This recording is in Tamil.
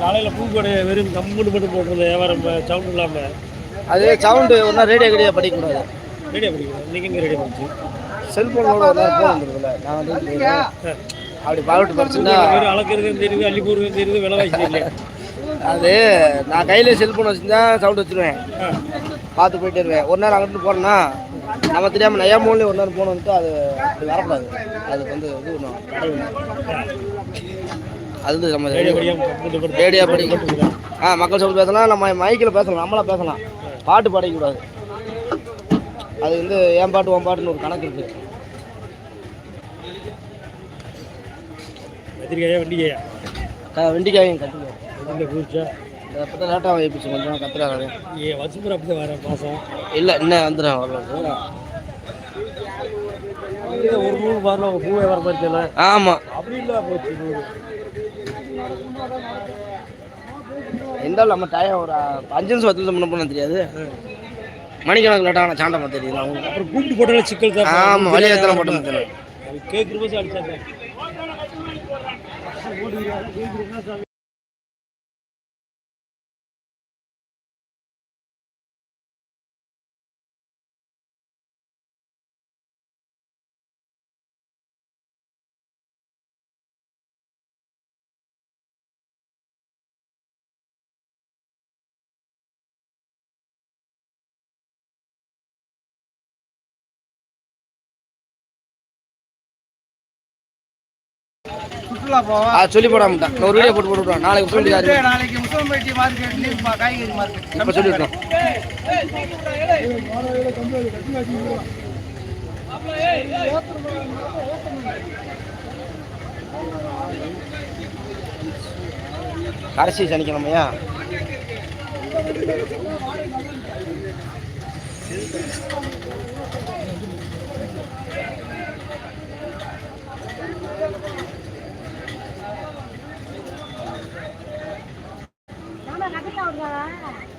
காலையில் பூ கடை வெறும் கம்முன்னு மட்டும் போட்டுருந்த வியாபாரம் சவுண்ட் இல்லாமல் அது சவுண்டு நாள் ரேடியோ கடியாக படிக்கக்கூடாது. ரெடியாக படிக்கணும் நீங்கள் எங்கே ரெடி பண்ணிச்சு செல்ஃபோனோட ஃபோன் வந்துருக்குல்ல. நான் வந்து அப்படி பாவிட்டு படிச்சுன்னா வெறும் அளக்கிறதும் தெரியுது அள்ளி போடுறதும் தெரியுது விலை வாங்கி தெரியல. அது நான் கையில் செல்ஃபோன் வச்சுருந்தா சவுண்ட் வச்சுருவேன். பார்த்து போயிட்டே இருவேன் ஒரு நேரம் அங்கிட்டு போனேன்னா நம்ம தெரியாமல் நயா மூலையும் ஒரு நேரம் போன வந்துட்டு அது அப்படி வரக்கூடாது. அது வந்து இது பண்ணும். அது நம்ம ரேடியோ படி ஆ மக்கள் சவுண்ட் பேசலாம் நம்ம மைக்கில் பேசலாம் நம்மளா பேசலாம். பாட்டு பாடிக்கூடாது அது வந்து என் பாட்டு உன் பாட்டுன்னு ஒரு கணக்கு இருக்குது கத்திரிக்காயா வண்டிக்கையா? வெண்டிக்காயும் இந்த குறிச்சா இப்போ தான் லேட்டாக வைப்பிச்சு கொஞ்சம் கத்துறாங்க. ஏ வருஷம் அப்படி தான் வரேன் மாதம் இல்லை இன்னும் வந்துடுறேன் வரல ஒரு நூறு பாருல பூ வியாபாரம் மாதிரி தெரியல. ஆமாம் அப்படி இல்லை போச்சு இருந்தாலும் நம்ம டைம் ஒரு அஞ்சு நிமிஷம் பத்து நிமிஷம் முன்ன பண்ண தெரியாது. மணிக்கணக்கு லேட்டாக ஆனால் சாண்டமாக தெரியுது அவங்க. அப்புறம் கூப்பிட்டு போட்டாலே சிக்கல் தான். ஆமாம் வழி எத்தனை போட்டு தெரியும் கேட்குற போது அடிச்சாங்க. ஆ சொல்லி போடாமட்டேன் நான் ஒரு வீடியோ போட்டு போட்டு விட்றேன் நாளைக்கு சொல்லி நாளைக்கு முசம்பேட்டி மார்க்கெட்லேயும் காய்கறி மார்க்கெட் இப்போ சொல்லி விட்றோம் கடைசி சனிக்கிழமையா? không ra đó là